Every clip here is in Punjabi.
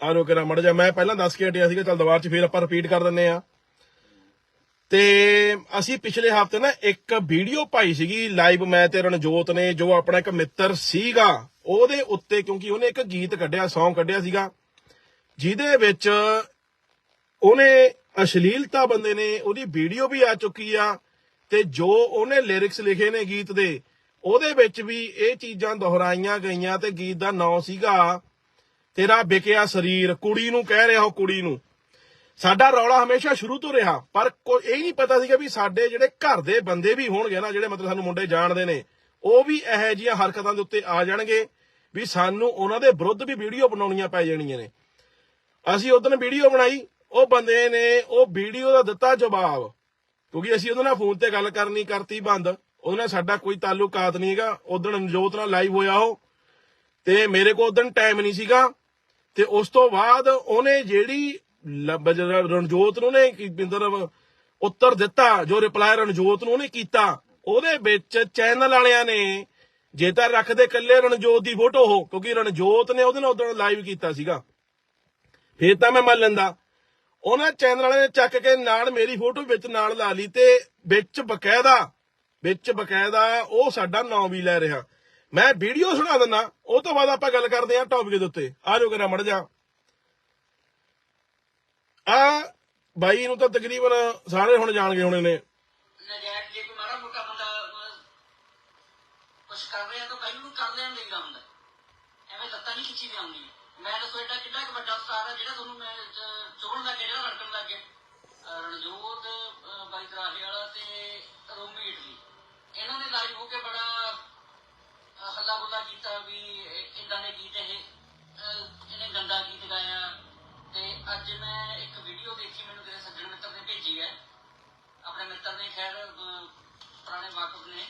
ਆ ਰੋ ਕੇ ਮੜ ਜਾ ਮੈਂ ਪਹਿਲਾਂ ਦੱਸ ਕੇ ਹਟਿਆ ਸੀਗਾ, ਚੱਲ ਦੁਬਾਰਾ ਚ ਫੇਰ ਆਪਾਂ ਰਿਪੀਟ ਕਰ ਦਿੰਨੇ ਆ ਤੇ ਅਸੀਂ ਪਿਛਲੇ ਹਫ਼ਤੇ ਨਾ ਇੱਕ ਵੀਡੀਓ ਪਾਈ ਸੀਗੀ ਲਾਈਵ ਮੈਂ ਤੇ ਰਣਜੋਤ ਨੇ, ਜੋ ਆਪਣਾ ਇੱਕ ਮਿੱਤਰ ਸੀਗਾ, ਉਹਦੇ ਉੱਤੇ ਕਿਉਂਕਿ ਉਹਨੇ ਇੱਕ ਗੀਤ ਕੱਢਿਆ, Song ਕੱਢਿਆ ਸੀਗਾ, ਜਿਹਦੇ ਵਿੱਚ ਉਹਨੇ ਅਸ਼ਲੀਲਤਾ ਬੰਦੇ ਨੇ, ਉਹਦੀ ਵੀਡੀਓ ਵੀ ਆ ਚੁੱਕੀ ਆ, ਤੇ ਜੋ ਉਹਨੇ ਲਿਰਿਕਸ ਲਿਖੇ ਨੇ ਗੀਤ ਦੇ, ਉਹਦੇ ਵਿੱਚ ਵੀ ਇਹ ਚੀਜ਼ਾਂ ਦੁਹਰਾਈਆਂ ਗਈਆਂ ਤੇ ਗੀਤ ਦਾ ਨਾਂ ਸੀਗਾ ਤੇਰਾ ਵਿਕਿਆ ਸਰੀਰ, ਕੁੜੀ ਨੂੰ ਕਹਿ ਰਿਹਾ ਉਹ ਕੁੜੀ ਨੂੰ। ਸਾਡਾ ਰੌਲਾ ਹਮੇਸ਼ਾ ਸ਼ੁਰੂ ਤੋਂ ਰਿਹਾ, ਪਰ ਕੋਈ ਇਹ ਨਹੀਂ ਪਤਾ ਸੀਗਾ ਵੀ ਸਾਡੇ ਜਿਹੜੇ ਘਰ ਦੇ ਬੰਦੇ ਵੀ ਹੋਣਗੇ ਨਾ, ਜਿਹੜੇ ਮਤਲਬ ਸਾਨੂੰ ਮੁੰਡੇ ਜਾਣਦੇ ਨੇ, ਉਹ ਵੀ ਇਹੋ ਜਿਹੀਆਂ ਹਰਕਤਾਂ ਦੇ ਉੱਤੇ ਆ ਜਾਣਗੇ ਵੀ ਸਾਨੂੰ ਉਹਨਾਂ ਦੇ ਵਿਰੁੱਧ ਵੀ ਵੀਡੀਓ ਬਣਾਉਣੀਆਂ ਪੈ ਜਾਣੀਆਂ ਨੇ। ਅਸੀਂ ਉਦੋਂ ਵੀਡੀਓ ਬਣਾਈ, ਉਹ ਬੰਦੇ ਨੇ ਉਹ ਵੀਡੀਓ ਦਾ ਦਿੱਤਾ ਜਵਾਬ, ਕਿਉਂਕਿ ਅਸੀਂ ਉਹਦੇ ਨਾਲ ਫੋਨ ਤੇ ਗੱਲ ਕਰਨੀ ਕਰਤੀ ਬੰਦ, ਉਹਦੇ ਨਾਲ ਸਾਡਾ ਕੋਈ ਤਾਲੁਕਾਤ ਨਹੀਂ ਹੈਗਾ ਉਦੋਂ ਨਵਜੋਤ ਨਾਲ ਲਾਈਵ ਹੋਇਆ ਉਹ, ਤੇ ਮੇਰੇ ਕੋਲ ਉਦੋਂ ਟਾਈਮ ਨਹੀਂ ਸੀਗਾ ਤੇ ਉਸ ਤੋਂ ਬਾਅਦ ਉਹਨੇ ਜਿਹੜੀ ਰਣਜੋਤ ਨੂੰ ਨੇ ਕੀ ਉੱਤਰ ਦਿੱਤਾ, ਜੋ ਰਿਪਲਾਈ ਰਣਜੋਤ ਨੂੰ ਉਹਨੇ ਕੀਤਾ, ਉਹਦੇ ਵਿੱਚ ਚੈਨਲ ਵਾਲਿਆਂ ਨੇ ਜੇ ਤਾਂ ਰੱਖਦੇ ਕੱਲੇ ਰਣਜੋਤ ਦੀ ਫੋਟੋ ਹੋ ਕਿਉਂਕਿ ਰਣਜੋਤ ਨੇ ਉਹਦੇ ਨਾਲ ਉਦੋਂ ਲਾਈਵ ਕੀਤਾ ਸੀਗਾ। ਫੇਰ ਤਾਂ ਮੈਂ ਮੰਨ ਲੈਂਦਾ। ਉਹਨਾਂ ਚੈਨਲ ਵਾਲਿਆਂ ਨੇ ਚੱਕ ਕੇ ਨਾਲ ਮੇਰੀ ਫੋਟੋ ਵਿੱਚ ਨਾਲ ਲਾ ਲਈ ਤੇ ਵਿੱਚ ਬਕਾਇਦਾ ਵਿੱਚ ਬਕਾਇਦਾ ਉਹ ਸਾਡਾ ਨਾਮ ਵੀ ਲੈ ਰਿਹਾ। ਮੈਂ ਵੀਡੀਓ ਸੁਣਾ ਦਿੰਦਾ ਉਹ ਤੋਂ ਬਾਅਦ ਆਪਾਂ ਗੱਲ ਕਰਦੇ ਹਾਂ ਟੌਪਿਕ ਦੇ ਉੱਤੇ। ਆ ਜਾਓ ਕਰਾ ਮੜ ਜਾ। ਆ ਬਾਈ ਨੂੰ ਤਾਂ ਤਕਰੀਬਨ ਸਾਰੇ ਹੁਣ ਜਾਣ ਹੋਣੇ ਨੇ। ਨਜਾਇਜ਼ ਜੇ ਕੋਈ ਮਾੜਾ ਮੋਟਾ ਬੰਦਾ ਕੁਝ ਕਰ ਰਿਹਾ ਤਾਂ ਪਹਿਲਾਂ ਨੂੰ ਕਰ ਲੈਣ ਦੇਈਦਾ ਹੁੰਦਾ ਐਵੇਂ ਲੱਤਾਂ ਨਹੀਂ ਖਿੱਚੀ ਦੀ ਮੈਂ ਦੱਸੋ ਐਡਾ ਕਿੰਨਾ ਕੁ ਵੱਡਾ ਸਟਾਰ ਹੈ ਜਿਹੜਾ ਤੁਹਾਨੂੰ ਮੈਂ ਅਹ, ਲੱਗ ਗਿਆ ਜਿਹੜਾ ਰੜਕਣ ਲੱਗ ਗਿਆ? ਰਣਜੋਤ ਬਾਈ ਦਰਾਹੇ ਵਾਲਾ ਤੇ ਰੋਮੀ ਇਟਲੀ। ਇਹਨਾਂ ਨੇ ਲਾਈਵ ਹੋ ਕੇ ਬੜਾ ਹੱਲਾ ਗੁੱਲਾ ਕੀਤਾ ਵੀ ਇਦਾਂ ਦੇ ਗੀਤ ਇਹ ਇਹਨੇ ਗੰਦਾ ਗੀਤ ਗਾਇਆ। ਤੇ ਅੱਜ ਮੈਂ ਇੱਕ ਵੀਡੀਓ ਦੇਖੀ, ਮੈਨੂੰ ਕਿਸੇ ਸੱਜਣ ਮਿੱਤਰ ਨੇ ਭੇਜੀ ਹੈ। ਆਪਣੇ ਮਿੱਤਰ ਨੇ, ਖੈਰ ਪੁਰਾਣੇ ਵਾਕਫ ਨੇ।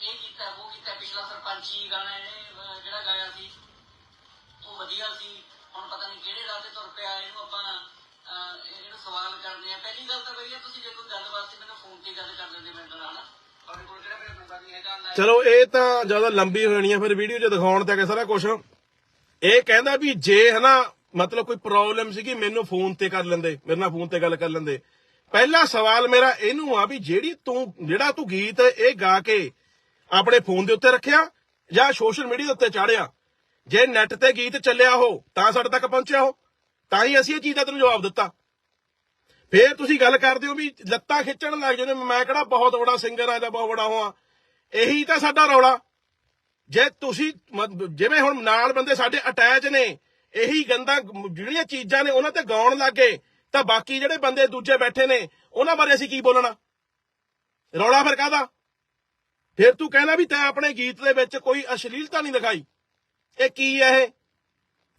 ਇਹ ਕੀਤਾ ਉਹ ਕੀਤਾ ਪਿਛਲਾ ਸਰਪੰਚੀ ਗਾਣਾ ਇਹਨੇ ਜਿਹੜਾ ਗਾਇਆ ਸੀ। ਉਹ ਵਧੀਆ ਸੀ। ਹੁਣ ਪਤਾ ਨਹੀਂ ਕਿਹੜੇ ਰਾਹ ਤੇ ਤੁਰ ਪਿਆ। ਇਹਨੂੰ ਆਪਾਂ ਇਹਨੂੰ ਸਵਾਲ ਕਰਦੇ ਆ ਪਹਿਲੀ ਗੱਲ ਤਾਂ ਬਈ ਇਹ ਤੁਸੀਂ ਜੇ ਕੋਈ ਗੱਲ ਵਾਸਤੇ ਮੈਨੂੰ ਫੋਨ ਤੇ ਗੱਲ ਕਰ ਲੈਂਦੇ ਮੇਰੇ ਨਾਲ। ਤੁਹਾਡੇ ਚਲੋ, ਇਹ ਤਾਂ ਜ਼ਿਆਦਾ ਲੰਬੀ ਹੋ ਆ, ਫਿਰ ਵੀਡੀਓ 'ਚ ਦਿਖਾਉਣ ਤੇ ਸਾਰਾ ਕੁਝ ਇਹ ਕਹਿੰਦਾ ਵੀ ਜੇ ਹਨਾ, ਮਤਲਬ ਕੋਈ ਪ੍ਰੋਬਲਮ ਸੀਗੀ, ਮੈਨੂੰ ਫੋਨ ਤੇ ਕਰ ਲੈਂਦੇ, ਮੇਰੇ ਨਾਲ ਫੋਨ ਤੇ ਗੱਲ ਕਰ ਲੈਂਦੇ। ਪਹਿਲਾ ਸਵਾਲ ਮੇਰਾ ਇਹਨੂੰ ਆ ਵੀ ਜਿਹੜੀ ਤੂੰ, ਜਿਹੜਾ ਤੂੰ ਗੀਤ ਇਹ ਗਾ ਕੇ ਆਪਣੇ ਫੋਨ ਦੇ ਉੱਤੇ ਰੱਖਿਆ ਜਾਂ ਸੋਸ਼ਲ ਮੀਡੀਆ ਦੇ ਉੱਤੇ ਚਾੜਿਆ? ਜੇ ਨੈਟ ਤੇ ਗੀਤ ਚੱਲਿਆ ਹੋ ਤਾਂ ਸਾਡੇ ਤੱਕ ਪਹੁੰਚਿਆ ਹੋ ਤਾਂ ਹੀ ਅਸੀਂ ਇਹ ਚੀਜ਼ ਦਾ ਤੈਨੂੰ ਜਵਾਬ ਦਿੱਤਾ। ਫੇਰ ਤੁਸੀਂ ਗੱਲ ਕਰਦੇ ਹੋ ਵੀ ਲੱਤਾਂ ਖਿੱਚਣ ਲੱਗ ਜਾਂਦੇ ਮੈਂ ਕਿਹੜਾ ਬਹੁਤ ਵੱਡਾ ਸਿੰਗਰ ਆ ਜਾਂ ਬਹੁਤ ਵੱਡਾ ਹੋਆ ਇਹੀ ਤਾਂ ਸਾਡਾ ਰੌਲਾ। ਜੇ ਤੁਸੀਂ ਜਿਵੇਂ ਹੁਣ ਨਾਲ ਬੰਦੇ ਸਾਡੇ ਅਟੈਚ ਨੇ, ਇਹੀ ਗੰਦਾ ਜਿਹੜੀਆਂ ਚੀਜ਼ਾਂ ਨੇ ਉਹਨਾਂ ਤੇ ਗਾਉਣ ਲੱਗੇ, ਤਾਂ ਬਾਕੀ ਜਿਹੜੇ ਬੰਦੇ ਦੂਜੇ ਬੈਠੇ ਨੇ, ਉਹਨਾਂ ਬਾਰੇ ਅਸੀਂ ਕੀ ਬੋਲਣਾ? ਰੌਲਾ ਫਿਰ ਕਾਹਦਾ? ਫਿਰ ਤੂੰ ਕਹਿਣਾ ਵੀ ਤੈਂ ਆਪਣੇ ਗੀਤ ਦੇ ਵਿੱਚ ਕੋਈ ਅਸ਼ਲੀਲਤਾ ਨਹੀਂ ਦਿਖਾਈ। ਇਹ ਕੀ ਹੈ ਇਹ?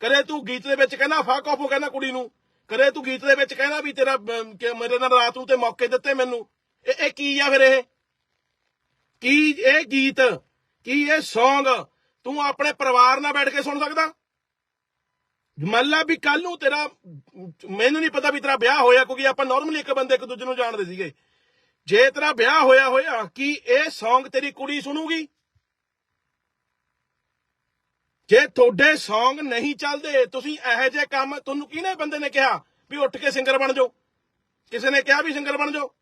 ਕਦੇ ਤੂੰ ਗੀਤ ਦੇ ਵਿੱਚ ਕਹਿੰਦਾ, ਫੱਕ ਆਫ ਕਹਿੰਦਾ ਕੁੜੀ ਨੂੰ। ਕਦੇ ਤੂੰ ਗੀਤ ਦੇ ਵਿੱਚ ਕਹਿੰਦਾ ਵੀ ਤੇਰਾ ਕਿ ਮੇਰੇ ਨਾਲ ਰਾਤ ਨੂੰ ਤੇ ਮੌਕੇ ਦਿੱਤੇ ਮੈਨੂੰ। ਇਹ ਇਹ ਕੀ ਆ ਫਿਰ ਇਹ? ਕੀ ਇਹ ਗੀਤ? ਕੀ ਇਹ ਸੌਂਗ ਤੂੰ ਆਪਣੇ ਪਰਿਵਾਰ ਨਾਲ ਬੈਠ ਕੇ ਸੁਣ ਸਕਦਾ? ਮੰਨ ਲਾ ਵੀ ਕੱਲ ਨੂੰ ਤੇਰਾ, ਮੈਨੂੰ ਨਹੀਂ ਪਤਾ ਵੀ ਤੇਰਾ ਵਿਆਹ ਹੋਇਆ, ਕਿਉਂਕਿ ਆਪਾਂ ਨਾਰਮਲੀ ਇੱਕ ਬੰਦੇ ਇੱਕ ਦੂਜੇ ਨੂੰ ਜਾਣਦੇ ਸੀਗੇ। ਜੇ ਤੇਰਾ ਵਿਆਹ ਹੋਇਆ ਹੋਇਆ, ਕੀ ਇਹ ਸੌਂਗ ਤੇਰੀ ਕੁੜੀ ਸੁਣੂਗੀ? ਜੇ ਤੁਹਾਡੇ Song ਨਹੀਂ ਚੱਲਦੇ, ਤੁਸੀਂ ਇਹੋ ਜਿਹੇ ਕੰਮ ਤੁਹਾਨੂੰ ਕਿਹਨੇ ਬੰਦੇ ਨੇ ਕਿਹਾ ਵੀ ਉੱਠ ਕੇ ਸਿੰਗਰ ਬਣ ਜਾਓ? ਕਿਸੇ ਨੇ ਕਿਹਾ ਵੀ ਸਿੰਗਰ ਬਣ ਜਾਓ?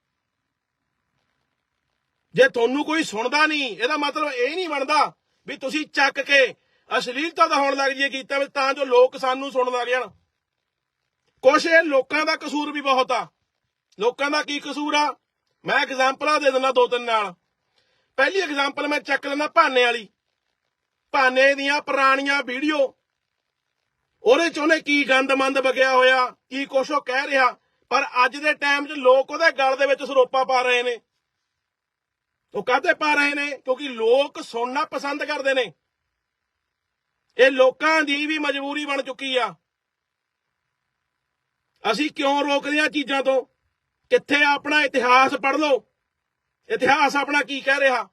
ਜੇ ਤੁਹਾਨੂੰ ਕੋਈ ਸੁਣਦਾ ਨਹੀਂ, ਇਹਦਾ ਮਤਲਬ ਇਹ ਨਹੀਂ ਬਣਦਾ ਵੀ ਤੁਸੀਂ ਚੱਕ ਕੇ ਅਸ਼ਲੀਲਤਾ ਦਾ ਹੋਣ ਲੱਗ ਜੀਏ ਗੀਤਾਂ ਵਿੱਚ, ਤਾਂ ਜੋ ਲੋਕ ਸਾਨੂੰ ਸੁਣਨ ਲੱਗ ਜਾਣ। ਕੁਛ ਇਹ ਲੋਕਾਂ ਦਾ ਕਸੂਰ ਵੀ ਬਹੁਤ ਆ। ਲੋਕਾਂ ਦਾ ਕੀ ਕਸੂਰ ਆ? ਮੈਂ ਐਗਜ਼ਾਮਪਲਾਂ ਦੇ ਦਿੰਦਾ ਦੋ ਤਿੰਨ ਨਾਲ। ਪਹਿਲੀ ਐਗਜ਼ਾਮਪਲ ਮੈਂ ਚੱਕ ਲੈਂਦਾ ਭਾਨੇ ਵਾਲੀ। ਭਾਨੇ ਦੀਆਂ ਪੁਰਾਣੀਆਂ ਵੀਡੀਓ। ਉਹਦੇ ਚ ਉਹਨੇ ਕੀ ਗੰਦਮੰਦ ਵਗਿਆ ਹੋਇਆ, ਕੀ ਕੁਛ ਉਹ ਕਹਿ ਰਿਹਾ, ਪਰ ਅੱਜ ਦੇ ਟਾਈਮ 'ਚ ਲੋਕ ਉਹਦੇ ਗਲ ਦੇ ਵਿੱਚ ਸਰੋਪਾ ਪਾ ਰਹੇ ਨੇ। ਉਹ ਕਾਹਤੇ ਪਾ ਰਹੇ ਨੇ? ਕਿਉਂਕਿ ਲੋਕ ਸੁਣਨਾ ਪਸੰਦ ਕਰਦੇ ਨੇ। ਇਹ ਲੋਕਾਂ ਦੀ ਵੀ ਮਜਬੂਰੀ ਬਣ ਚੁੱਕੀ ਆ। ਅਸੀਂ ਕਿਉਂ ਰੋਕਦੇ ਆ ਚੀਜ਼ਾਂ ਤੋਂ? ਕਿੱਥੇ ਆਪਣਾ ਇਤਿਹਾਸ ਪੜ੍ਹ ਲਓ? ਇਤਿਹਾਸ ਆਪਣਾ ਕੀ ਕਹਿ ਰਿਹਾ?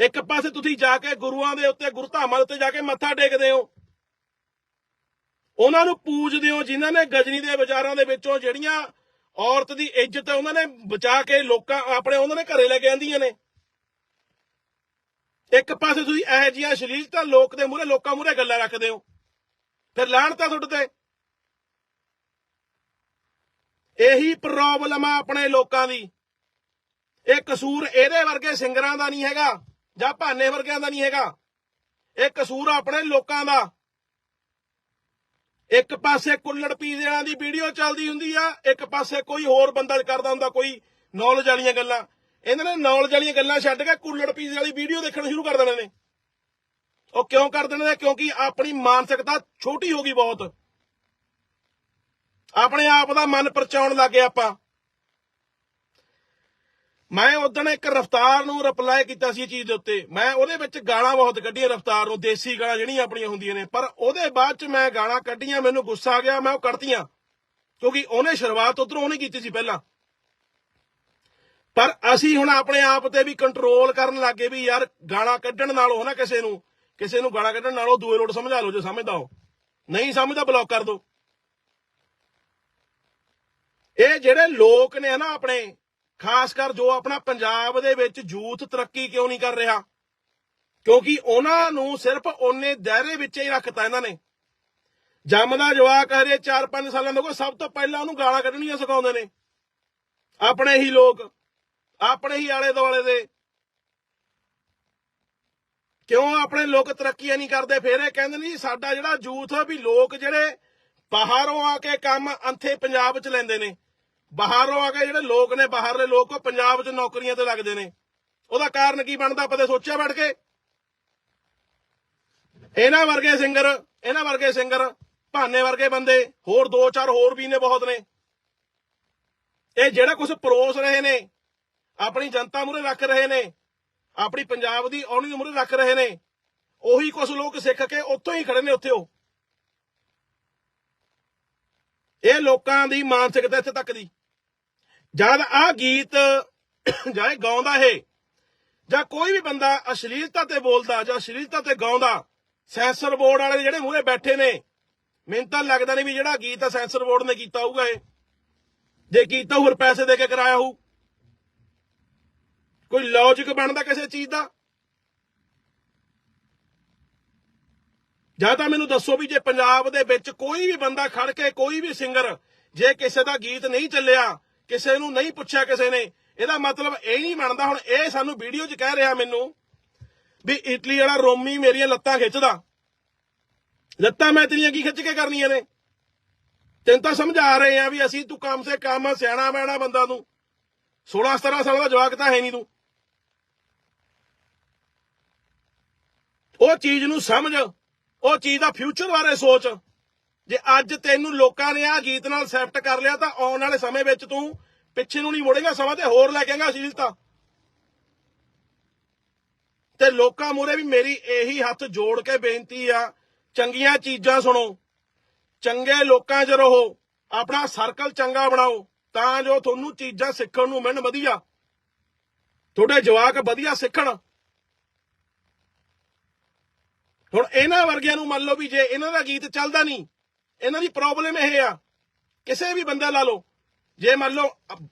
ਇੱਕ ਪਾਸੇ ਤੁਸੀਂ ਜਾ ਕੇ ਗੁਰੂਆਂ ਦੇ ਉੱਤੇ ਗੁਰਧਾਮਾਂ ਦੇ ਉੱਤੇ ਜਾ ਕੇ ਮੱਥਾ ਟੇਕਦੇ ਹੋ। ਉਹਨਾਂ ਨੂੰ ਪੂਜਦੇ ਹੋ, ਜਿਨ੍ਹਾਂ ਨੇ ਗਜਨੀ ਦੇ ਬਾਜ਼ਾਰਾਂ ਦੇ ਵਿੱਚੋਂ ਜਿਹੜੀਆਂ ਔਰਤ ਦੀ ਇੱਜ਼ਤ ਹੈ, ਉਹਨਾਂ ਨੇ ਬਚਾ ਕੇ ਲੋਕਾਂ, ਆਪਣੇ ਉਹਨਾਂ ਨੇ ਘਰੇ ਲੈ ਕੇ ਆਂਦੀਆਂ ਨੇ। ਇੱਕ ਪਾਸੇ ਤੁਸੀਂ ਇਹੋ ਜਿਹੀਆਂ ਅਸ਼ਲੀਲਤਾ ਲੋਕ ਦੇ ਮੂਹਰੇ, ਲੋਕਾਂ ਮੂਹਰੇ ਗੱਲਾਂ ਰੱਖਦੇ ਹੋ। ਫਿਰ ਲਾਹਣਤਾ ਤੁਹਾਡੇ ਤੇ। ਇਹੀ ਪ੍ਰੋਬਲਮ ਆ ਆਪਣੇ ਲੋਕਾਂ ਦੀ। ਇਹ ਕਸੂਰ ਇਹਦੇ ਵਰਗੇ ਸਿੰਗਰਾਂ ਦਾ ਨਹੀਂ ਹੈਗਾ। ਜਾਂ ਭਾਨੇ ਵਰਗਿਆਂ ਦਾ ਨਹੀਂ ਹੈਗਾ। ਇਹ ਕਸੂਰ ਆਪਣੇ ਲੋਕਾਂ ਦਾ। ਇੱਕ ਪਾਸੇ ਕੁੱਲੜ ਪੀਜ਼ਿਆਂ ਦੀ ਵੀਡੀਓ ਚੱਲਦੀ ਹੁੰਦੀ ਆ, ਇੱਕ ਪਾਸੇ ਕੋਈ ਹੋਰ ਬੰਦਾ ਕਰਦਾ ਹੁੰਦਾ, ਕੋਈ ਨੌਲੇਜ ਵਾਲੀਆਂ ਗੱਲਾਂ। ਇਹਨਾਂ ਨੇ ਨੌਲੇਜ ਵਾਲੀਆਂ ਗੱਲਾਂ ਛੱਡ ਕੇ ਕੁੱਲੜ ਪੀਜ਼ੇ ਵਾਲੀ ਵੀਡੀਓ ਦੇਖਣਾ ਸ਼ੁਰੂ ਕਰ ਦੇਣੇ ਨੇ। ਉਹ ਕਿਉਂ ਕਰ ਦੇਣੇ ਨੇ? ਕਿਉਂਕਿ ਆਪਣੀ ਮਾਨਸਿਕਤਾ ਛੋਟੀ ਹੋ ਗਈ ਬਹੁਤ। ਆਪਣੇ ਆਪ ਦਾ ਮਨ ਪਰਚਾਉਣ ਲੱਗੇ ਆਪਾਂ। ਮੈਂ ਉਦੋਂ ਇੱਕ ਰਫਤਾਰ ਨੂੰ ਰਿਪਲਾਈ ਕੀਤਾ ਸੀ ਇਹ ਚੀਜ਼ ਦੇ ਉੱਤੇ। ਮੈਂ ਉਹਦੇ ਵਿੱਚ ਗਾਲਾਂ ਬਹੁਤ ਕੱਢੀਆਂ ਰਫਤਾਰ ਨੂੰ, ਦੇਸੀ ਗਾਲਾਂ ਜਿਹੜੀਆਂ ਆਪਣੀਆਂ ਹੁੰਦੀਆਂ ਨੇ। ਪਰ ਉਹਦੇ ਬਾਅਦ ਚ ਮੈਂ ਗਾਲਾਂ ਕੱਢੀਆਂ, ਮੈਨੂੰ ਗੁੱਸਾ ਆ ਗਿਆ, ਮੈਂ ਉਹ ਕੱਢਤੀਆਂ। ਕਿਉਂਕਿ ਉਹਨੇ ਸ਼ੁਰੂਆਤ ਉਧਰੋਂ ਉਹਨੇ ਕੀਤੀ ਸੀ ਪਹਿਲਾਂ। ਪਰ ਅਸੀਂ ਹੁਣ ਆਪਣੇ ਆਪ ਤੇ ਵੀ ਕੰਟਰੋਲ ਕਰਨ ਲੱਗੇ ਵੀ ਯਾਰ ਗਾਲਾਂ ਕੱਢਣ ਨਾਲੋਂ ਨਾ ਕਿਸੇ ਨੂੰ ਕਿਸੇ ਨੂੰ ਗਾਲਾਂ ਕੱਢਣ ਨਾਲੋਂ ਦੂਏ ਲੋਟ ਸਮਝਾ ਲਓ ਜੇ ਸਮਝਦਾ ਹੋ ਨਹੀਂ ਸਮਝਦਾ ਬਲੌਕ ਕਰ ਦਿਓ ਇਹ ਜਿਹੜੇ ਲੋਕ ਨੇ ਨਾ ਆਪਣੇ ਖਾਸ ਕਰ ਜੋ ਆਪਣਾ ਪੰਜਾਬ ਦੇ ਵਿੱਚ ਯੂਥ ਤਰੱਕੀ ਕਿਉਂ ਨਹੀਂ ਕਰ ਰਿਹਾ? ਕਿਉਂਕਿ ਉਹਨਾਂ ਨੂੰ ਸਿਰਫ ਉਹਨੇ ਦਾਇਰੇ ਵਿੱਚ ਹੀ ਰੱਖਤਾ ਇਹਨਾਂ ਨੇ। ਜੰਮਦਾ ਜਵਾਕ ਹਰੇ 4-5 ਸਾਲਾਂ ਦਾ ਕੋਈ ਸਭ ਤੋਂ ਪਹਿਲਾਂ ਉਹਨੂੰ ਗਾਲਾਂ ਕੱਢਣੀਆਂ ਸਿਖਾਉਂਦੇ ਨੇ। ਆਪਣੇ ਹੀ ਲੋਕ, ਆਪਣੇ ਹੀ ਆਲੇ ਦੁਆਲੇ ਦੇ। ਕਿਉਂ ਆਪਣੇ ਲੋਕ ਤਰੱਕੀਆਂ ਨਹੀਂ ਕਰਦੇ? ਫੇਰ ਇਹ ਕਹਿੰਦੇ ਨਹੀਂ ਸਾਡਾ ਜਿਹੜਾ ਯੂਥ ਆ ਵੀ ਲੋਕ ਜਿਹੜੇ ਬਾਹਰੋਂ ਆ ਕੇ ਕੰਮ ਅੰਥੇ ਪੰਜਾਬ 'ਚ ਲੈਂਦੇ ਨੇ। ਬਾਹਰੋਂ ਆ ਕੇ ਜਿਹੜੇ ਲੋਕ ਨੇ, ਬਾਹਰਲੇ ਲੋਕ, ਉਹ ਪੰਜਾਬ 'ਚ ਨੌਕਰੀਆਂ ਤੇ ਲੱਗਦੇ ਨੇ। ਉਹਦਾ ਕਾਰਨ ਕੀ ਬਣਦਾ? ਪਤਾ ਸੋਚਿਆ ਬੈਠ ਕੇ। ਇਹਨਾਂ ਵਰਗੇ ਸਿੰਗਰ, ਇਹਨਾਂ ਵਰਗੇ ਸਿੰਗਰ, ਭਾਨੇ ਵਰਗੇ ਬੰਦੇ, ਹੋਰ ਦੋ ਚਾਰ ਹੋਰ ਵੀ ਨੇ ਬਹੁਤ ਨੇ। ਇਹ ਜਿਹੜਾ ਕੁਝ ਪਰੋਸ ਰਹੇ ਨੇ, ਆਪਣੀ ਜਨਤਾ ਮੂਰੇ ਰੱਖ ਰਹੇ ਨੇ, ਆਪਣੀ ਪੰਜਾਬ ਦੀ ਆਉਣੀ ਮੂਰੇ ਰੱਖ ਰਹੇ ਨੇ, ਉਹੀ ਕੁਝ ਲੋਕ ਸਿੱਖ ਕੇ ਉੱਥੋਂ ਹੀ ਖੜੇ ਨੇ ਉੱਥੇ ਉਹ। ਇਹ ਲੋਕਾਂ ਦੀ ਮਾਨਸਿਕਤਾ ਇੱਥੇ ਤੱਕ ਦੀ। ਜਦ ਆ ਗੀਤ ਜਾਂ ਇਹ ਗਾਉਂਦਾ ਹੈ ਜਾਂ ਕੋਈ ਵੀ ਬੰਦਾ ਅਸ਼ਲੀਲਤਾ ਤੇ ਬੋਲਦਾ, ਜਾਂ ਅਸ਼ਲੀਲਤਾ ਤੇ ਗਾਉਂਦਾ, ਸੈਂਸਰ ਬੋਰਡ ਵਾਲੇ ਜਿਹੜੇ ਮੂਹਰੇ ਬੈਠੇ ਨੇ, ਮੈਨੂੰ ਤਾਂ ਲੱਗਦਾ ਨਹੀਂ ਵੀ ਜਿਹੜਾ ਗੀਤ ਆ ਸੈਂਸਰ ਬੋਰਡ ਨੇ ਕੀਤਾ ਹੋਊਗਾ ਇਹ। ਜੇ ਕੀਤਾ ਹੋਰ ਪੈਸੇ ਦੇ ਕੇ ਕਰਾਇਆ ਹੋਊ। ਕੋਈ ਲੌਜੀਕ ਬਣਦਾ ਕਿਸੇ ਚੀਜ਼ ਦਾ? ਜਾਂ ਤਾਂ ਮੈਨੂੰ ਦੱਸੋ ਵੀ ਜੇ ਪੰਜਾਬ ਦੇ ਵਿੱਚ ਕੋਈ ਵੀ ਬੰਦਾ ਖੜ ਕੇ, ਕੋਈ ਵੀ ਸਿੰਗਰ ਜੇ ਕਿਸੇ ਦਾ ਗੀਤ ਨਹੀਂ ਚੱਲਿਆ ਕਿਸੇ ਨੂੰ ਨਹੀਂ ਪੁੱਛਿਆ ਕਿਸੇ ਨੇ। ਇਹਦਾ ਮਤਲਬ ਇਹ ਨਹੀਂ ਬਣਦਾ ਹੁਣ ਇਹ ਸਾਨੂੰ ਵੀਡੀਓ 'ਚ ਕਹਿ ਰਿਹਾ ਮੈਨੂੰ ਵੀ ਇਟਲੀ ਵਾਲਾ ਰੋਮੀ ਮੇਰੀਆਂ ਲੱਤਾਂ ਖਿੱਚਦਾ। ਲੱਤਾਂ ਮੈਂ ਤੇਰੀਆਂ ਕੀ ਖਿੱਚ ਕੇ ਕਰਨੀਆਂ ਨੇ? ਤੈਨੂੰ ਤਾਂ ਸਮਝਾ ਰਹੇ ਆ ਵੀ ਅਸੀਂ ਤੂੰ ਕੰਮ ਸੇ ਕੰਮ ਸਿਆਣਾ ਬੈਣਾ ਬੰਦਾ ਤੂੰ। 16 17 ਸਾਲ ਦਾ ਜਵਾਕ ਤਾਂ ਹੈ ਨਹੀਂ ਤੂੰ। ਉਹ ਚੀਜ਼ ਨੂੰ ਸਮਝ, ਉਹ ਚੀਜ਼ ਦਾ ਫਿਊਚਰ ਬਾਰੇ ਸੋਚ। ਜੇ ਅੱਜ ਤੈਨੂੰ ਲੋਕਾਂ ਨੇ ਆ ਗੀਤ ਨਾਲ ਸੈਫਟ ਕਰ ਲਿਆ ਤਾਂ ਆਉਣ ਵਾਲੇ ਸਮੇਂ ਵਿੱਚ ਤੂੰ ਪਿੱਛੇ ਨੂੰ ਨਹੀਂ ਮੁੜੇਗਾ, ਸਮਾਂ ਤੇ ਹੋਰ ਲੈ ਕੇ ਆਏਗਾ ਅਸ਼ਲੀਲਤਾ ਤੇ। ਲੋਕਾਂ ਮੂਰੇ ਵੀ ਮੇਰੀ ਇਹੀ ਹੱਥ ਜੋੜ ਕੇ ਬੇਨਤੀ ਆ, ਚੰਗੀਆਂ ਚੀਜ਼ਾਂ ਸੁਣੋ, ਚੰਗੇ ਲੋਕਾਂ 'ਚ ਰਹੋ, ਆਪਣਾ ਸਰਕਲ ਚੰਗਾ ਬਣਾਓ, ਤਾਂ ਜੋ ਤੁਹਾਨੂੰ ਚੀਜ਼ਾਂ ਸਿੱਖਣ ਨੂੰ ਮਿਲਣ ਵਧੀਆ। ਤੁਹਾਡੇ ਜਵਾਕ ਵਧੀਆ ਸਿੱਖਣ। ਹੁਣ ਇਹਨਾਂ ਵਰਗਿਆਂ ਨੂੰ ਮੰਨ ਲਓ ਵੀ ਜੇ ਇਹਨਾਂ ਦਾ ਗੀਤ ਚੱਲਦਾ ਨਹੀਂ ਇਹਨਾਂ ਦੀ ਪ੍ਰੋਬਲਮ ਇਹ ਆ, ਕਿਸੇ ਵੀ ਬੰਦਾ ਲਾ ਲਓ। ਜੇ ਮੰਨ ਲਓ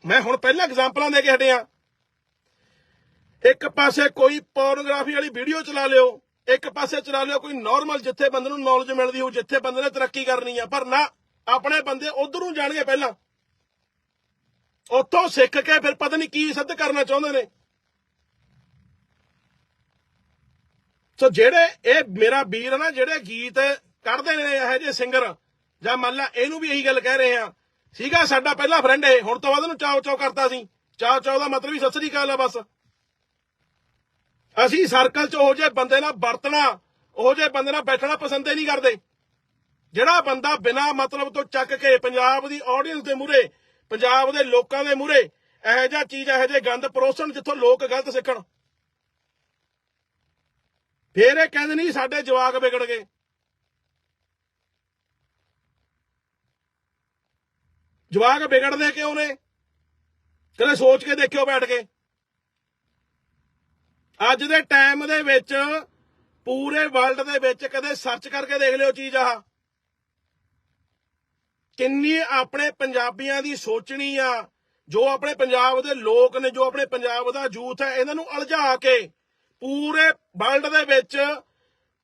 ਮੈਂ ਹੁਣ ਪਹਿਲਾਂ ਐਗਜ਼ਾਮਪਲਾਂ ਦੇ ਕੇ ਹਟਿਆ ਇੱਕ ਪਾਸੇ ਕੋਈ ਪੋਰਨੋਗ੍ਰਾਫੀ ਵਾਲੀ ਵੀਡੀਓ ਚਲਾ ਲਿਓ, ਇੱਕ ਪਾਸੇ ਚਲਾ ਲਿਓ ਕੋਈ ਨਾਰਮਲ ਜਿੱਥੇ ਬੰਦੇ ਨੂੰ ਨੌਲੇਜ ਮਿਲਦੀ ਹੋ ਜਿੱਥੇ ਬੰਦੇ ਨੇ ਤਰੱਕੀ ਕਰਨੀ ਆ, ਪਰ ਨਾ, ਆਪਣੇ ਬੰਦੇ ਉਧਰ ਨੂੰ ਜਾਣਗੇ ਪਹਿਲਾਂ। ਉੱਥੋਂ ਸਿੱਖ ਕੇ ਫਿਰ ਪਤਾ ਨਹੀਂ ਕੀ ਸਿੱਧ ਕਰਨਾ ਚਾਹੁੰਦੇ ਨੇ। ਸੋ ਜਿਹੜੇ ਇਹ ਮੇਰਾ ਵੀਰ ਨਾ, ਜਿਹੜੇ ਗੀਤ ਕੱਢਦੇ ਨੇ, ਇਹੋ ਜਿਹੇ ਸਿੰਗਰ ਜਾਂ ਮੰਨ ਲਾ, ਇਹਨੂੰ ਵੀ ਇਹੀ ਗੱਲ ਕਹਿ ਰਹੇ ਆ। ਸੀਗਾ ਸਾਡਾ ਪਹਿਲਾ ਫਰੈਂਡ ਇਹ, ਹੁਣ ਤੋਂ ਬਾਅਦ ਇਹਨੂੰ ਚਾਓ ਚਾਓ ਕਰਤਾ ਸੀ ਚਾਓ ਚਾਓ ਦਾ ਮਤਲਬ ਹੀ ਸਤਿ ਸ੍ਰੀ ਅਕਾਲ ਆ ਬਸ। ਅਸੀਂ ਸਰਕਲ 'ਚ ਉਹ ਜਿਹੇ ਬੰਦੇ ਨਾਲ ਵਰਤਣਾ, ਉਹ ਜਿਹੇ ਬੰਦੇ ਨਾਲ ਬੈਠਣਾ ਪਸੰਦ ਹੀ ਨਹੀਂ ਕਰਦੇ। ਜਿਹੜਾ ਬੰਦਾ ਬਿਨਾ ਮਤਲਬ ਤੋਂ ਚੱਕ ਕੇ ਪੰਜਾਬ ਦੀ ਆਡੀਅנס ਦੇ ਮੂਹਰੇ, ਪੰਜਾਬ ਦੇ ਲੋਕਾਂ ਦੇ ਮੂਹਰੇ ਇਹੋ ਜਿਹਾ ਚੀਜ਼, ਇਹੋ ਜਿਹੇ ਗੰਦ ਪਰੋਸਣ ਜਿੱਥੋਂ ਲੋਕ ਗਲਤ ਸਿੱਖਣ। ਫੇਰ ਇਹ ਕਹਿੰਦੇ ਨਹੀਂ ਸਾਡੇ ਜਵਾਕ ਵਿਗੜ ਗਏ। ਜਵਾਕ ਵਿਗੜਦੇ ਕਿਉਂ ਨੇ? ਕਦੇ ਸੋਚ ਕੇ ਦੇਖਿਓ ਬੈਠ ਕੇ। ਅੱਜ ਦੇ ਟਾਈਮ ਦੇ ਵਿੱਚ ਪੂਰੇ ਵਰਲਡ ਦੇ ਵਿੱਚ ਕਦੇ ਸਰਚ ਕਰਕੇ ਦੇਖ ਲਿਓ ਚੀਜ਼ ਆਹ। ਕਿੰਨੀ ਆਪਣੇ ਪੰਜਾਬੀਆਂ ਦੀ ਸੋਚਣੀ ਆ, ਜੋ ਆਪਣੇ ਪੰਜਾਬ ਦੇ ਲੋਕ ਨੇ, ਜੋ ਆਪਣੇ ਪੰਜਾਬ ਦਾ ਯੂਥ ਹੈ, ਇਹਨਾਂ ਨੂੰ ਅਲਝਾ ਕੇ ਪੂਰੇ ਵਰਲਡ ਦੇ ਵਿੱਚ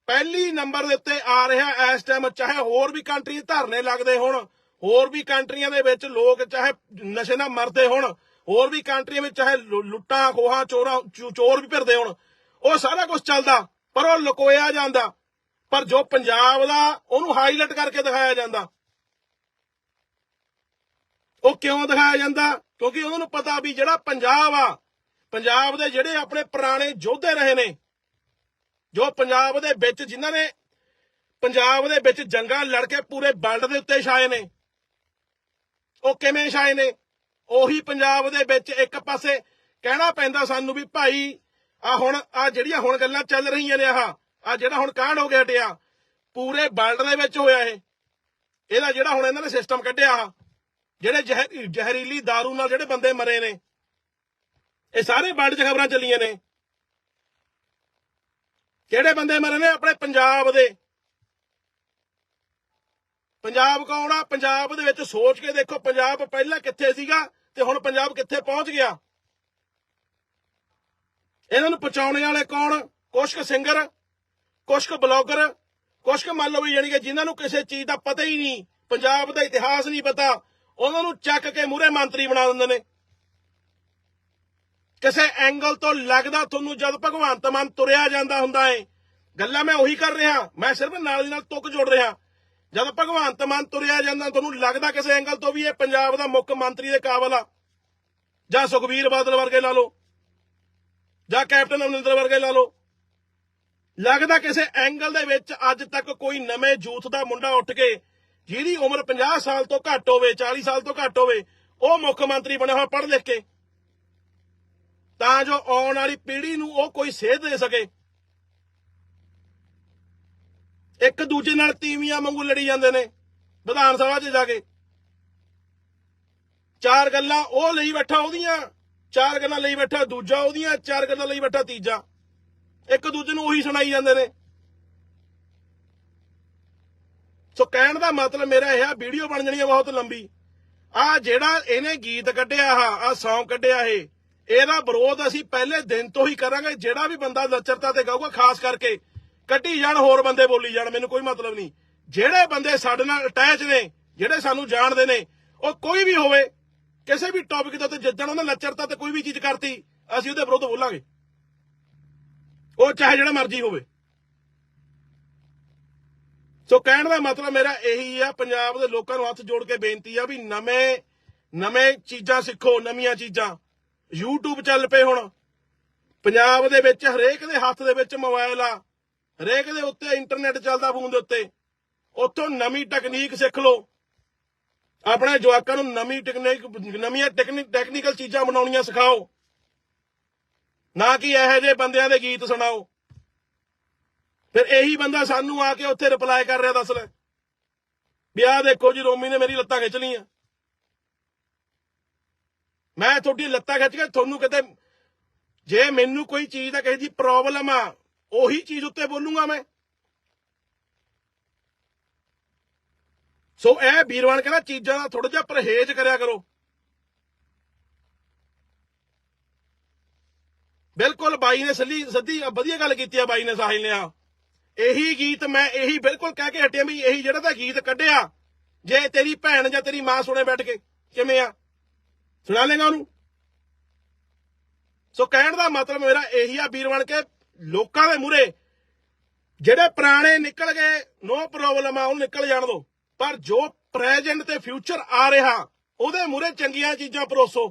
ਪਹਿਲੀ ਨੰਬਰ ਦੇ ਉੱਤੇ ਆ ਰਿਹਾ ਇਸ ਟਾਈਮ ਚਾਹੇ ਹੋਰ ਵੀ ਕੰਟਰੀ ਧਰਨੇ ਲੱਗਦੇ ਹੋਣ। ਹੋਰ ਵੀ ਕੰਟਰੀਆਂ ਦੇ ਵਿੱਚ ਲੋਕ ਚਾਹੇ ਨਸ਼ੇ ਨਾਲ ਮਰਦੇ ਹੋਣ, ਹੋਰ ਵੀ ਕੰਟਰੀਆਂ ਵਿੱਚ ਚਾਹੇ ਲੁੱਟਾਂ, ਖੋਹਾਂ, ਚੋਰਾਂ ਚੋਰ ਵੀ ਫਿਰਦੇ ਹੋਣ, ਉਹ ਸਾਰਾ ਕੁਝ ਚੱਲਦਾ, ਪਰ ਉਹ ਲੁਕੋਇਆ ਜਾਂਦਾ। ਪਰ ਜੋ ਪੰਜਾਬ ਦਾ, ਉਹਨੂੰ ਹਾਈਲਾਈਟ ਕਰਕੇ ਦਿਖਾਇਆ ਜਾਂਦਾ। ਉਹ ਕਿਉਂ ਦਿਖਾਇਆ ਜਾਂਦਾ? ਕਿਉਂਕਿ ਉਹਨਾਂ ਨੂੰ ਪਤਾ ਵੀ ਜਿਹੜਾ ਪੰਜਾਬ ਆ, ਪੰਜਾਬ ਦੇ ਜਿਹੜੇ ਆਪਣੇ ਪੁਰਾਣੇ ਯੋਧੇ ਰਹੇ ਨੇ, ਜੋ ਪੰਜਾਬ ਦੇ ਵਿੱਚ ਜਿਨ੍ਹਾਂ ਨੇ ਪੰਜਾਬ ਦੇ ਵਿੱਚ ਜੰਗਾਂ ਲੜ ਕੇ ਪੂਰੇ ਵਰਲਡ ਦੇ ਉੱਤੇ ਛਾਏ ਨੇ ਉਹ ਕਿਵੇਂ ਛਾਏ ਨੇ? ਉਹੀ ਪੰਜਾਬ ਦੇ ਵਿੱਚ ਇੱਕ ਪਾਸੇ ਕਹਿਣਾ ਪੈਂਦਾ ਸਾਨੂੰ ਵੀ ਭਾਈ ਆ ਹੁਣ ਆ ਜਿਹੜੀਆਂ ਹੁਣ ਗੱਲਾਂ ਚੱਲ ਰਹੀਆਂ ਨੇ ਆਹ ਆ ਜਿਹੜਾ ਹੁਣ ਕਾਂਡ ਹੋ ਗਿਆ ਹਟਿਆ ਪੂਰੇ ਵਰਲਡ ਦੇ ਵਿੱਚ ਹੋਇਆ ਇਹ। ਇਹਦਾ ਜਿਹੜਾ ਹੁਣ ਇਹਨਾਂ ਨੇ ਸਿਸਟਮ ਕੱਢਿਆ ਆਹ, ਜਿਹੜੇ ਜ਼ਹਿਰ- ਜ਼ਹਿਰੀਲੀ दारू ਨਾਲ ਜਿਹੜੇ ਬੰਦੇ ਮਰੇ ਨੇ ਇਹ ਸਾਰੇ ਵਰਲਡ 'ਚ ਖਬਰਾਂ ਚੱਲੀਆਂ ਨੇ। ਕਿਹੜੇ ਬੰਦੇ ਮਰੇ ਨੇ? ਆਪਣੇ ਪੰਜਾਬ ਦੇ। ਪੰਜਾਬ ਕੌਣ ਆ? ਪੰਜਾਬ ਦੇ ਵਿੱਚ ਸੋਚ ਕੇ ਦੇਖੋ, ਪੰਜਾਬ ਪਹਿਲਾਂ ਕਿੱਥੇ ਸੀਗਾ ਤੇ ਹੁਣ ਪੰਜਾਬ ਕਿੱਥੇ ਪਹੁੰਚ ਗਿਆ? ਇਹਨਾਂ ਨੂੰ ਪਹੁੰਚਾਉਣ ਵਾਲੇ ਕੌਣ? ਕੁਛ ਕੁ ਸਿੰਗਰ ਕੁਛ ਕੁ ਬਲੌਗਰ ਕੁਛ ਕੁ ਮੰਨ ਲਓ ਵੀ ਯਾਨੀ ਕਿ ਜਿਨ੍ਹਾਂ ਨੂੰ ਕਿਸੇ ਚੀਜ਼ ਦਾ ਪਤਾ ਹੀ ਨਹੀਂ, ਪੰਜਾਬ ਦਾ ਇਤਿਹਾਸ ਨਹੀਂ ਪਤਾ, ਉਹਨਾਂ ਨੂੰ ਚੱਕ ਕੇ ਮੂਰੇ ਮੰਤਰੀ ਬਣਾ ਦਿੰਦੇ ਨੇ। ਕਿਸੇ ਐਂਗਲ ਤੋਂ ਲੱਗਦਾ ਤੁਹਾਨੂੰ ਜਦ ਭਗਵੰਤ ਮਾਨ ਤੁਰਿਆ ਜਾਂਦਾ ਹੁੰਦਾ ਏ। ਗੱਲਾਂ ਮੈਂ ਉਹੀ ਕਰ ਰਿਹਾ, ਮੈਂ ਸਿਰਫ ਨਾਲ ਦੀ ਨਾਲ ਤੁਕ ਜੋੜ ਰਿਹਾ। ਜਦ ਭਗਵੰਤ ਮਾਨ ਤੁਰਿਆ ਜਾਂਦਾ, ਤੁਹਾਨੂੰ ਲੱਗਦਾ ਕਿਸੇ ਐਂਗਲ ਤੋਂ ਵੀ ਇਹ ਪੰਜਾਬ ਦਾ ਮੁੱਖ ਮੰਤਰੀ ਦੇ ਕਾਬਲ ਆ? ਜਾਂ ਸੁਖਬੀਰ ਬਾਦਲ ਵਰਗੇ ਲਾ ਲਓ, ਜਾਂ ਕੈਪਟਨ ਅਮਰਿੰਦਰ ਵਰਗੇ ਲਾ ਲਓ? ਲੱਗਦਾ ਕਿਸੇ ਐਂਗਲ ਦੇ ਵਿੱਚ ਅੱਜ ਤੱਕ ਕੋਈ ਨਵੇਂ ਯੂਥ ਦਾ ਮੁੰਡਾ ਉੱਠ ਕੇ, ਜਿਹਦੀ ਉਮਰ 50 ਸਾਲ ਤੋਂ ਘੱਟ ਹੋਵੇ 40 ਸਾਲ ਤੋਂ ਘੱਟ ਹੋਵੇ, ਉਹ ਮੁੱਖ ਮੰਤਰੀ ਬਣਿਆ ਹੋਇਆ ਪੜ੍ਹ ਲਿਖ ਕੇ। ਤਾਂ ਜੋ ਆਉਣ ਵਾਲੀ ਪੀੜ੍ਹੀ ਨੂੰ ਉਹ ਕੋਈ ਸੇਧ ਦੇ ਸਕੇ। ਇੱਕ ਦੂਜੇ ਨਾਲ ਤੀਵੀਆਂ ਵਾਂਗੂ ਲੜੀ ਜਾਂਦੇ ਨੇ, ਵਿਧਾਨ ਸਭਾ 'ਚ ਜਾ ਕੇ। ਚਾਰ ਗੱਲਾਂ ਉਹ ਲਈ ਬੈਠਾ ਉਹਦੀਆਂ, ਚਾਰ ਗੱਲਾਂ ਲਈ ਬੈਠਾ ਦੂਜਾ ਉਹਦੀਆਂ, ਚਾਰ ਗੱਲਾਂ ਲਈ ਬੈਠਾ ਤੀਜਾ। ਇੱਕ ਦੂਜੇ ਨੂੰ ਉਹੀ ਸੁਣਾਈ ਜਾਂਦੇ ਨੇ। ਸੋ ਕਹਿਣ ਦਾ ਮਤਲਬ ਮੇਰਾ ਇਹ ਆ, ਵੀਡੀਓ ਬਣ ਜਾਣੀ ਆ ਬਹੁਤ ਲੰਬੀ। ਆ ਜਿਹੜਾ ਇਹਨੇ ਗੀਤ ਕੱਢਿਆ ਆ ਆ Song ਕੱਢਿਆ ਇਹ, ਇਹਦਾ ਵਿਰੋਧ ਅਸੀਂ ਪਹਿਲੇ ਦਿਨ ਤੋਂ ਹੀ ਕਰਾਂਗੇ, ਜਿਹੜਾ ਵੀ ਬੰਦਾ ਲੱਚਰਤਾ ਤੇ ਗਾਊਗਾ, ਖਾਸ ਕਰਕੇ ਕੱਢੀ ਜਾਣ, ਹੋਰ ਬੰਦੇ ਬੋਲੀ ਜਾਣ, ਮੈਨੂੰ ਕੋਈ ਮਤਲਬ ਨਹੀਂ। ਜਿਹੜੇ ਬੰਦੇ ਸਾਡੇ ਨਾਲ ਅਟੈਚ ਨੇ, ਜਿਹੜੇ ਸਾਨੂੰ ਜਾਣਦੇ ਨੇ, ਉਹ ਕੋਈ ਵੀ ਹੋਵੇ, ਕਿਸੇ ਵੀ ਟੌਪਿਕ ਦੇ ਉੱਤੇ ਜਿੱਦਣ ਉਹਨੇ ਲੱਚਰਤਾ ਤੇ ਕੋਈ ਵੀ ਚੀਜ਼ ਕਰਤੀ, ਅਸੀਂ ਉਹਦੇ ਵਿਰੁੱਧ ਬੋਲਾਂਗੇ। ਉਹ ਚਾਹੇ ਜਿਹੜਾ ਮਰਜ਼ੀ ਹੋਵੇ। ਸੋ ਕਹਿਣ ਦਾ ਮਤਲਬ ਮੇਰਾ ਇਹੀ ਆ, ਪੰਜਾਬ ਦੇ ਲੋਕਾਂ ਨੂੰ ਹੱਥ ਜੋੜ ਕੇ ਬੇਨਤੀ ਆ ਵੀ ਨਵੇਂ ਨਵੇਂ ਚੀਜ਼ਾਂ ਸਿੱਖੋ, ਨਵੀਆਂ ਚੀਜ਼ਾਂ। YouTube ਚੱਲ ਪਏ ਹੁਣ। ਪੰਜਾਬ ਦੇ ਵਿੱਚ ਹਰੇਕ ਦੇ ਹੱਥ ਦੇ ਵਿੱਚ ਮੋਬਾਈਲ ਆ। ਹਰੇਕ ਦੇ ਉੱਤੇ ਇੰਟਰਨੈਟ ਚੱਲਦਾ ਫੋਨ ਦੇ ਉੱਤੇ। ਉੱਥੋਂ ਨਵੀਂ ਟੈਕਨੀਕ ਸਿੱਖ ਲਓ। ਆਪਣੇ ਜਵਾਕਾਂ ਨੂੰ ਨਵੀਂ ਟੈਕਨੀਕ ਨਵੀਆਂ ਟੈਕਨੀਕਲ ਚੀਜ਼ਾਂ ਬਣਾਉਣੀਆਂ ਸਿਖਾਓ। ਨਾ ਕਿ ਇਹੋ ਜਿਹੇ ਬੰਦਿਆਂ ਦੇ ਗੀਤ ਸੁਣਾਓ। ਫਿਰ ਇਹੀ ਬੰਦਾ ਸਾਨੂੰ ਆ ਕੇ ਉੱਥੇ ਰਿਪਲਾਈ ਕਰ ਰਿਹਾ, ਦੱਸ ਲੈ। ਵੀ ਆਹ ਦੇਖੋ ਜੀ, ਰੋਮੀ ਨੇ ਮੇਰੀ ਲੱਤਾਂ ਖਿੱਚ ਲਈਆਂ। ਮੈਂ ਤੁਹਾਡੀ ਲੱਤਾਂ ਖਿੱਚ ਕੇ ਤੁਹਾਨੂੰ ਕਿਤੇ ਜੇ ਮੈਨੂੰ ਕੋਈ ਚੀਜ਼ ਦਾ ਕਿਸੇ ਦੀ ਪ੍ਰੋਬਲਮ ਆ ਉਹੀ ਚੀਜ਼ ਉੱਤੇ ਬੋਲੂਗਾ ਮੈਂ। ਸੋ ਇਹ ਵੀਰਵਾਨ ਕਹਿੰਦਾ ਚੀਜ਼ਾਂ ਦਾ ਥੋੜਾ ਜਿਹਾ ਪਰਹੇਜ਼ ਕਰਿਆ ਕਰੋ। ਬਿਲਕੁਲ ਬਾਈ ਨੇ ਸੱਲੀ ਸੱਦੀ ਵਧੀਆ ਗੱਲ ਕੀਤੀ ਆ ਬਾਈ ਨੇ ਸਾਹਿਲ ਨੇ ਆ। ਇਹੀ ਗੀਤ ਮੈਂ ਇਹੀ ਬਿਲਕੁਲ ਕਹਿ ਕੇ ਹਟਿਆ ਵੀ ਇਹੀ ਜਿਹੜਾ ਤਾਂ ਗੀਤ ਕੱਢਿਆ, ਜੇ ਤੇਰੀ ਭੈਣ ਜਾਂ ਤੇਰੀ ਮਾਂ ਸੁਣੇ ਬੈਠ ਕੇ, ਕਿਵੇਂ ਆ? ਸੁਣਾ ਲੇਗਾ ਉਹਨੂੰ? ਸੋ ਕਹਿਣ ਦਾ ਮਤਲਬ ਮੇਰਾ ਇਹੀ ਆ ਵੀਰ ਬਣ ਕੇ ਲੋਕਾਂ ਦੇ ਮੂਹਰੇ ਜਿਹੜੇ ਪੁਰਾਣੇ ਨਿਕਲ ਗਏ ਨੋ ਪ੍ਰੋਬਲਮ ਆ, ਉਹ ਨਿਕਲ ਜਾਣ ਦੋ। ਪਰ ਜੋ ਪ੍ਰੈਜ਼ੈਂਟ ਤੇ ਫਿਊਚਰ ਆ ਰਿਹਾ, ਉਹਦੇ ਮੂਹਰੇ ਚੰਗੀਆਂ ਚੀਜ਼ਾਂ ਪਰੋਸੋ।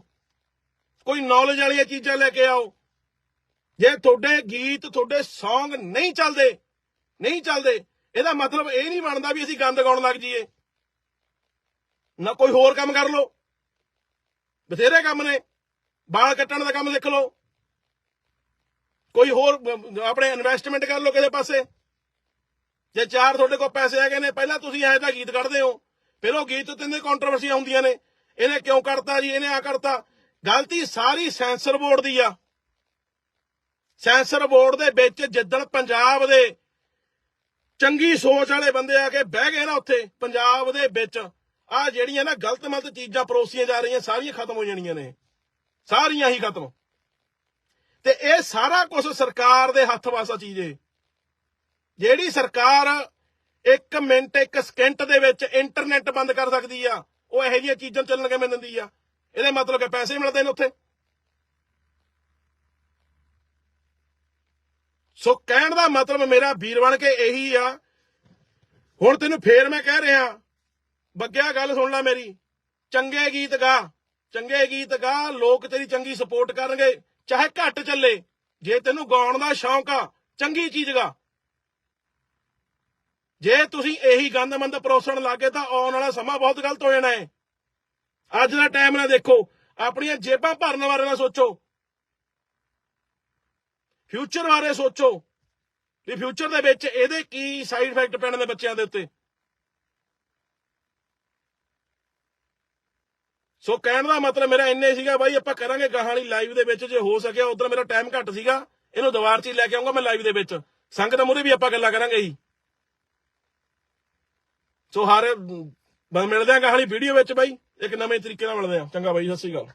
ਕੋਈ ਨੌਲੇਜ ਵਾਲੀਆਂ ਚੀਜ਼ਾਂ ਲੈ ਕੇ ਆਓ। ਜੇ ਤੁਹਾਡੇ ਗੀਤ, ਤੁਹਾਡੇ Song ਨਹੀਂ ਚੱਲਦੇ ਨਹੀਂ ਚੱਲਦੇ, ਇਹਦਾ ਮਤਲਬ ਇਹ ਨਹੀਂ ਬਣਦਾ ਵੀ ਅਸੀਂ ਗੰਦ ਗਾਉਣ ਲੱਗ ਜਾਈਏ। ਨਾ ਕੋਈ ਹੋਰ ਕੰਮ ਕਰ ਲਓ। ਬਥੇਰੇ ਕੰਮ ਨੇ। ਬਾਲ ਕੱਟਣ ਦਾ ਕੰਮ ਸਿੱਖ ਲਓ। ਕੋਈ ਹੋਰ, ਆਪਣੇ ਇਨਵੈਸਟਮੈਂਟ ਕਰ ਲਓ ਕਿਸੇ ਪਾਸੇ। ਜੇ ਚਾਰ ਤੁਹਾਡੇ ਕੋਲ ਪੈਸੇ ਹੈਗੇ ਨੇ, ਪਹਿਲਾਂ ਤੁਸੀਂ ਇਹੋ ਜਿਹਾ ਗੀਤ ਕੱਢਦੇ ਹੋ। ਫਿਰ ਉਹ ਗੀਤ ਤੇ ਕੰਟਰੋਵਰਸੀਆਂ ਹੁੰਦੀਆਂ ਨੇ। ਇਹਨੇ ਕਿਉਂ ਕਰਤਾ ਜੀ, ਇਹਨੇ ਆ ਕਰਤਾ। ਗਲਤੀ ਸਾਰੀ ਸੈਂਸਰ ਬੋਰਡ ਦੀ ਆ। ਸੈਂਸਰ ਬੋਰਡ ਦੇ ਵਿੱਚ ਜਿੱਦਣ ਪੰਜਾਬ ਦੇ ਚੰਗੀ ਸੋਚ ਵਾਲੇ ਬੰਦੇ ਆ ਕੇ ਬਹਿ ਗਏ ਨਾ ਉੱਥੇ, ਪੰਜਾਬ ਦੇ ਵਿੱਚ ਆ ਜਿਹੜੀਆਂ ਨਾ ਗਲਤ ਮਲਤ ਚੀਜ਼ਾਂ ਪਰੋਸੀਆਂ ਜਾ ਰਹੀਆਂ, ਸਾਰੀਆਂ ਖਤਮ ਹੋ ਜਾਣੀਆਂ ਨੇ। ਸਾਰੀਆਂ ਹੀ ਖਤਮ। ਤੇ ਇਹ ਸਾਰਾ ਕੁਝ ਸਰਕਾਰ ਦੇ ਹੱਥ ਵਾਸਾ ਚੀਜ਼ ਏ ਜਿਹੜੀ ਸਰਕਾਰ 1 ਮਿੰਟ 1 ਸਕਿੰਟ ਦੇ ਵਿੱਚ ਇੰਟਰਨੈਟ ਬੰਦ ਕਰ ਸਕਦੀ ਆ, ਉਹ ਇਹੋ ਜਿਹੀਆਂ ਚੀਜ਼ਾਂ ਚੱਲਣ ਕਿਵੇਂ ਦਿੰਦੀ ਆ? ਇਹਦੇ ਮਤਲਬ ਕਿ ਪੈਸੇ ਮਿਲਦੇ ਨੇ ਉੱਥੇ। ਸੋ ਕਹਿਣ ਦਾ ਮਤਲਬ ਮੇਰਾ ਵੀਰ ਬਣ ਕੇ ਇਹੀ ਆ। ਹੁਣ ਤੈਨੂੰ ਫੇਰ ਮੈਂ ਕਹਿ ਰਿਹਾ, ਬੱਗਿਆ ਗੱਲ ਸੁਣ ਲੈ ਮੇਰੀ। ਚੰਗੇ ਗੀਤ ਗਾ, ਚੰਗੇ ਗੀਤ ਗਾ, ਲੋਕ ਤੇਰੀ ਚੰਗੀ ਸਪੋਰਟ ਕਰਨਗੇ। ਚਾਹੇ ਘੱਟ ਚੱਲੇ, ਜੇ ਤੈਨੂੰ ਗਾਉਣ ਦਾ ਸ਼ੌਂਕ ਆ, ਚੰਗੀ ਚੀਜ਼ ਗਾ। ਜੇ ਤੁਸੀਂ ਇਹੀ ਗੰਦਮੰਦ ਪਰੋਸਣ ਲੱਗੇ ਤਾਂ ਆਉਣ ਵਾਲਾ ਸਮਾਂ ਬਹੁਤ ਗਲਤ ਹੋ ਜਾਣਾ ਹੈ। ਅੱਜ ਦਾ ਟਾਈਮ ਨਾ ਦੇਖੋ, ਆਪਣੀਆਂ ਜੇਬਾਂ ਭਰਨ ਬਾਰੇ ਨਾ ਸੋਚੋ। ਫਿਊਚਰ ਬਾਰੇ ਸੋਚੋ। ਵੀ ਫਿਊਚਰ ਦੇ ਵਿੱਚ ਇਹਦੇ ਕੀ ਸਾਈਡ ਇਫੈਕਟ ਪੈਣ ਦੇ ਬੱਚਿਆਂ ਦੇ ਉੱਤੇ? ਸੋ ਕਹਿਣ ਦਾ ਮਤਲਬ ਮੇਰਾ ਇੰਨੇ ਸੀਗਾ ਬਾਈ, ਆਪਾਂ ਕਰਾਂਗੇ ਗਾਹਾਲੀ ਲਾਈਵ ਦੇ ਵਿੱਚ, ਜੇ ਹੋ ਸਕਿਆ, ਉਧਰ ਮੇਰਾ ਟਾਈਮ ਘੱਟ ਸੀਗਾ, ਇਹਨੂੰ ਦੁਬਾਰ ਚ ਹੀ ਲੈ ਕੇ ਆਉਂਗਾ ਮੈਂ ਲਾਈਵ ਦੇ ਵਿੱਚ। ਸੰਗਤ ਮੂਹਰੇ ਵੀ ਆਪਾਂ ਗੱਲਾਂ ਕਰਾਂਗੇ ਜੀ। ਸੋ ਹਰ, ਬ- ਮਿਲਦੇ ਆ ਗਾਹਾਲੀ ਵੀਡੀਓ ਵਿੱਚ ਬਾਈ, ਇੱਕ ਨਵੇਂ ਤਰੀਕੇ ਨਾਲ ਮਿਲਦੇ ਆ ਚੰਗਾ ਬਾਈ, ਸਤਿ ਸ਼੍ਰੀ ਅਕਾਲ।